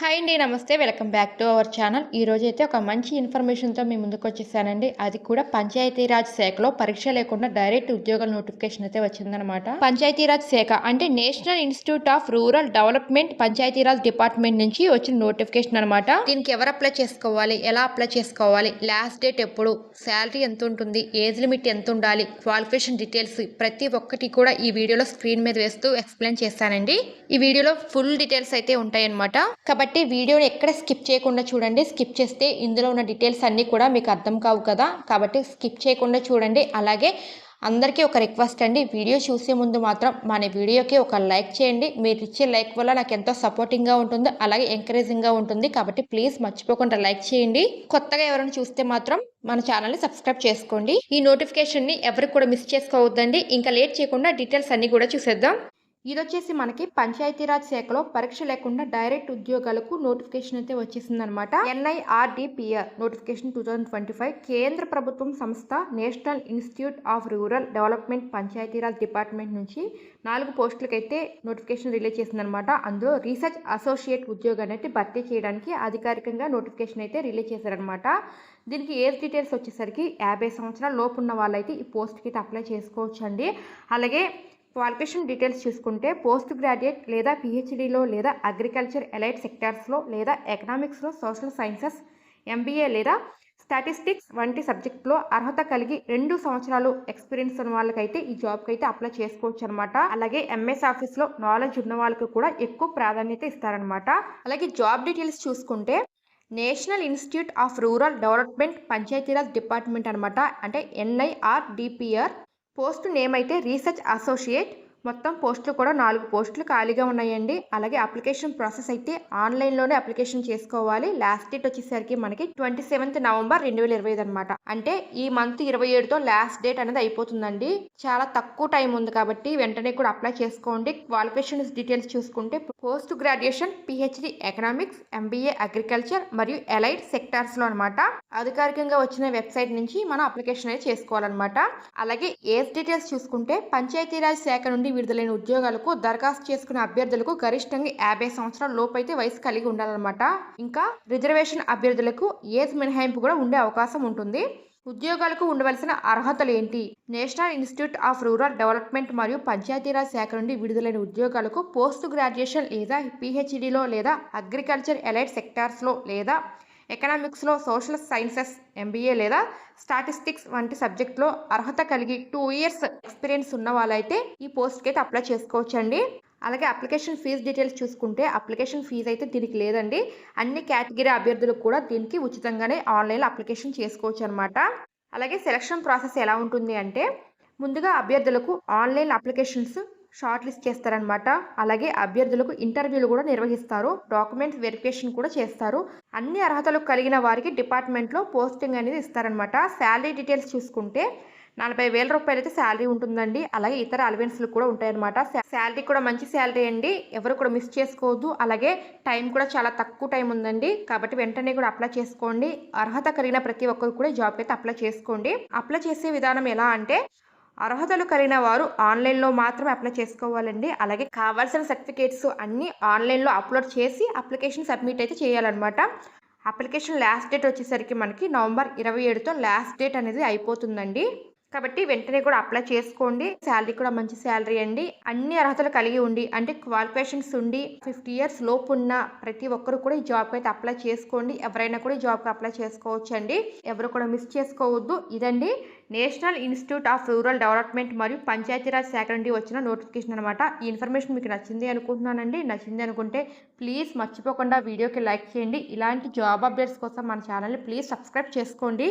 Hi అండి నమస్తే. Welcome back to our channel. ఈ అయితే ఒక మంచి ఇన్ఫర్మేషన్తో మీ ముందుకు వచ్చేసానండి. అది కూడా పంచాయతీరాజ్ శాఖలో పరీక్ష లేకుండా డైరెక్ట్ ఉద్యోగాల నోటిఫికేషన్ అయితే వచ్చిందనమాట. పంచాయతీరాజ్ శాఖ అంటే national institute of rural development Panchayati Raj department నుంచి వచ్చిన నోటిఫికేషన్ అనమాట. దీనికి ఎవరు అప్లై చేసుకోవాలి? ఎలా అప్లై చేసుకోవాలి? లాస్ట్ డేట్ ఎప్పుడు? శాలరీ ఎంత ఉంటుంది ఏజ్ లిమిట్ ఎంత ఉండాలి క్వాలిఫికేషన్ డీటెయిల్స్ ప్రతి ఒక్కటి కూడా ఈ వీడియోలో స్క్రీన్ మీద వేస్తూ ఎక్స్ప్లెయిన్ చేస్తానండి. ఈ వీడియోలో ఫుల్ డీటెయిల్స్ అయితే ఉంటాయన్నమాట. కాబట్టి కాబట్టి వీడియోని ఎక్కడ స్కిప్ చేయకుండా చూడండి. స్కిప్ చేస్తే ఇందులో ఉన్న డీటెయిల్స్ అన్నీ కూడా మీకు అర్థం కావు కదా. కాబట్టి స్కిప్ చేయకుండా చూడండి. అలాగే అందరికీ ఒక రిక్వెస్ట్ అండి. వీడియో చూసే ముందు మాత్రం మన వీడియోకి ఒక లైక్ చేయండి. మీరు ఇచ్చే లైక్ వల్ల నాకు ఎంతో సపోర్టింగ్గా ఉంటుంది అలాగే ఎంకరేజింగ్గా ఉంటుంది. కాబట్టి ప్లీజ్ మర్చిపోకుండా లైక్ చేయండి. కొత్తగా ఎవరైనా చూస్తే మాత్రం మన ఛానల్ని సబ్స్క్రైబ్ చేసుకోండి. ఈ నోటిఫికేషన్ని ఎవరికి కూడా మిస్ చేసుకోవద్దండి. ఇంకా లేట్ చేయకుండా డీటెయిల్స్ అన్నీ కూడా చూసేద్దాం. ఇది వచ్చేసి మనకి పంచాయతీరాజ్ శాఖలో పరీక్ష లేకుండా డైరెక్ట్ ఉద్యోగాలకు నోటిఫికేషన్ అయితే వచ్చేసింది అనమాట N I R D P R notification two thousand twenty five కేంద్ర ప్రభుత్వం సంస్థ national institute of rural development Panchayati Raj department నుంచి నాలుగు పోస్టులకు అయితే నోటిఫికేషన్ రిలీజ్ చేసిందనమాట అందులో రీసెర్చ్ అసోసియేట్ ఉద్యోగాన్ని అయితే భర్తీ చేయడానికి అధికారికంగా నోటిఫికేషన్ అయితే రిలీజ్ చేశారనమాట దీనికి ఏజ్ డీటెయిల్స్ వచ్చేసరికి యాభై సంవత్సరాల లోపు ఉన్న వాళ్ళైతే ఈ పోస్ట్కి అయితే అప్లై చేసుకోవచ్చండి. అలాగే క్వాలిఫికేషన్ డీటెయిల్స్ చూసుకుంటే పోస్ట్ గ్రాడ్యుయేట్ లేదా పిహెచ్డీలో లేదా అగ్రికల్చర్ ఎలైట్ సెక్టార్స్లో లేదా ఎకనామిక్స్లో social sciences M B A లేదా స్టాటిస్టిక్స్ వంటి సబ్జెక్ట్లో అర్హత కలిగి రెండు సంవత్సరాలు ఎక్స్పీరియన్స్ ఉన్న వాళ్ళకైతే ఈ జాబ్కి అయితే అప్లై చేసుకోవచ్చు అనమాట అలాగే ఎంఎస్ ఆఫీస్లో నాలెడ్జ్ ఉన్న వాళ్ళకి కూడా ఎక్కువ ప్రాధాన్యత ఇస్తారనమాట అలాగే జాబ్ డీటెయిల్స్ చూసుకుంటే national institute of rural development Panchayati Raj department అనమాట అంటే N I R D P R post name అయితే రీసెర్చ్ అసోసియేట్ మొత్తం పోస్టులు కూడా నాలుగు పోస్టులు ఖాళీగా ఉన్నాయండి. అలాగే అప్లికేషన్ ప్రాసెస్ అయితే ఆన్లైన్లోనే అప్లికేషన్ చేసుకోవాలి. లాస్ట్ డేట్ వచ్చేసరికి మనకి ట్వంటీ సెవెంత్ నవంబర్ రెండు వేల ఇరవై ఐదు అనమాట అంటే ఈ మంత్ ఇరవై ఏడుతో లాస్ట్ డేట్ అనేది అయిపోతుందండి. చాలా తక్కువ టైం ఉంది కాబట్టి వెంటనే కూడా అప్లై చేసుకోండి. క్వాలిఫికేషన్ డీటెయిల్స్ చూసుకుంటే post graduation P H D economics M B A agriculture మరియు ఎలైట్ సెక్టార్స్లో అనమాట అధికారికంగా వచ్చిన వెబ్సైట్ నుంచి మనం అప్లికేషన్ అనేది చేసుకోవాలన్నమాట. అలాగే ఏజ్ డీటెయిల్స్ చూసుకుంటే పంచాయతీరాజ్ శాఖ నుండి విడుదలైన ఉద్యోగాలకు దరఖాస్తు చేసుకునే అభ్యర్థులకు గరిష్టంగా యాభై సంవత్సరాల లోపైతే అయితే వయసు కలిగి ఉండాలన్నమాట. ఇంకా రిజర్వేషన్ అభ్యర్థులకు ఏజ్ మినహాయింపు కూడా ఉండే అవకాశం ఉంటుంది. ఉద్యోగాలకు ఉండవలసిన అర్హతలు ఏంటి? National institute of rural development మరియు పంచాయతీరాజ్ శాఖ నుండి విడుదలైన ఉద్యోగాలకు పోస్ట్ గ్రాడ్యుయేషన్ లేదా పిహెచ్డిలో లేదా అగ్రికల్చర్ ఎలైట్ సెక్టార్స్లో లేదా ఎకనామిక్స్లో social sciences M B A లేదా స్టాటిస్టిక్స్ వంటి సబ్జెక్ట్లో అర్హత కలిగి టూ ఇయర్స్ ఎక్స్పీరియన్స్ ఉన్న వాళ్ళైతే ఈ పోస్ట్కి అయితే అప్లై చేసుకోవచ్చండి. అలాగే అప్లికేషన్ ఫీజు డీటెయిల్స్ చూసుకుంటే అప్లికేషన్ ఫీజు అయితే దీనికి లేదండి. అన్ని కేటగిరీ అభ్యర్థులకు కూడా దీనికి ఉచితంగానే ఆన్లైన్లో అప్లికేషన్ చేసుకోవచ్చు అనమాట అలాగే సెలక్షన్ ప్రాసెస్ ఎలా ఉంటుంది అంటే ముందుగా అభ్యర్థులకు ఆన్లైన్ అప్లికేషన్స్ షార్ట్ లిస్ట్ చేస్తారనమాట అలాగే అభ్యర్థులకు ఇంటర్వ్యూలు కూడా నిర్వహిస్తారు. డాక్యుమెంట్స్ వెరిఫికేషన్ కూడా చేస్తారు. అన్ని అర్హతలు కలిగిన వారికి డిపార్ట్మెంట్లో పోస్టింగ్ అనేది ఇస్తారనమాట శాలరీ డీటెయిల్స్ చూసుకుంటే నలభై వేల రూపాయలు అయితే శాలరీ ఉంటుందండి. అలాగే ఇతర అలవెన్స్లు కూడా ఉంటాయన్నమాట. శాలరీ కూడా మంచి శాలరీ అండి. ఎవరు కూడా మిస్ చేసుకోవద్దు. అలాగే టైం కూడా చాలా తక్కువ టైం ఉందండి. కాబట్టి వెంటనే కూడా అప్లై చేసుకోండి. అర్హత కలిగిన ప్రతి ఒక్కరు కూడా జాబ్ అయితే అప్లై చేసుకోండి. అప్లై చేసే విధానం ఎలా అంటే అర్హతలు కలిగిన వారు ఆన్లైన్లో మాత్రమే అప్లై చేసుకోవాలండి. అలాగే కావాల్సిన సర్టిఫికేట్స్ అన్నీ ఆన్లైన్లో అప్లోడ్ చేసి అప్లికేషన్ సబ్మిట్ అయితే చేయాలన్నమాట. అప్లికేషన్ లాస్ట్ డేట్ వచ్చేసరికి మనకి నవంబర్ ఇరవై ఏడుతో లాస్ట్ డేట్ అనేది అయిపోతుందండి. కాబట్టి వెంటనే కూడా అప్లై చేసుకోండి. శాలరీ కూడా మంచి శాలరీ అండి. అన్ని అర్హతలు కలిగి ఉండి అంటే క్వాలిఫికేషన్స్ ఉండి ఫిఫ్టీ ఇయర్స్ లోపు ఉన్న ప్రతి ఒక్కరు కూడా ఈ జాబ్కి అయితే అప్లై చేసుకోండి. ఎవరైనా కూడా ఈ జాబ్కి అప్లై చేసుకోవచ్చు అండి ఎవరు కూడా మిస్ చేసుకోవద్దు. ఇదండి national institute of rural development మరియు పంచాయతీరాజ్ శాఖ నుండి వచ్చిన నోటిఫికేషన్ అనమాట ఈ ఇన్ఫర్మేషన్ మీకు నచ్చింది అనుకుంటున్నానండి. నచ్చింది అనుకుంటే ప్లీజ్ మర్చిపోకుండా వీడియోకి లైక్ చేయండి. ఇలాంటి జాబ్ అప్డేట్స్ కోసం మన ఛానల్ని ప్లీజ్ సబ్స్క్రైబ్ చేసుకోండి.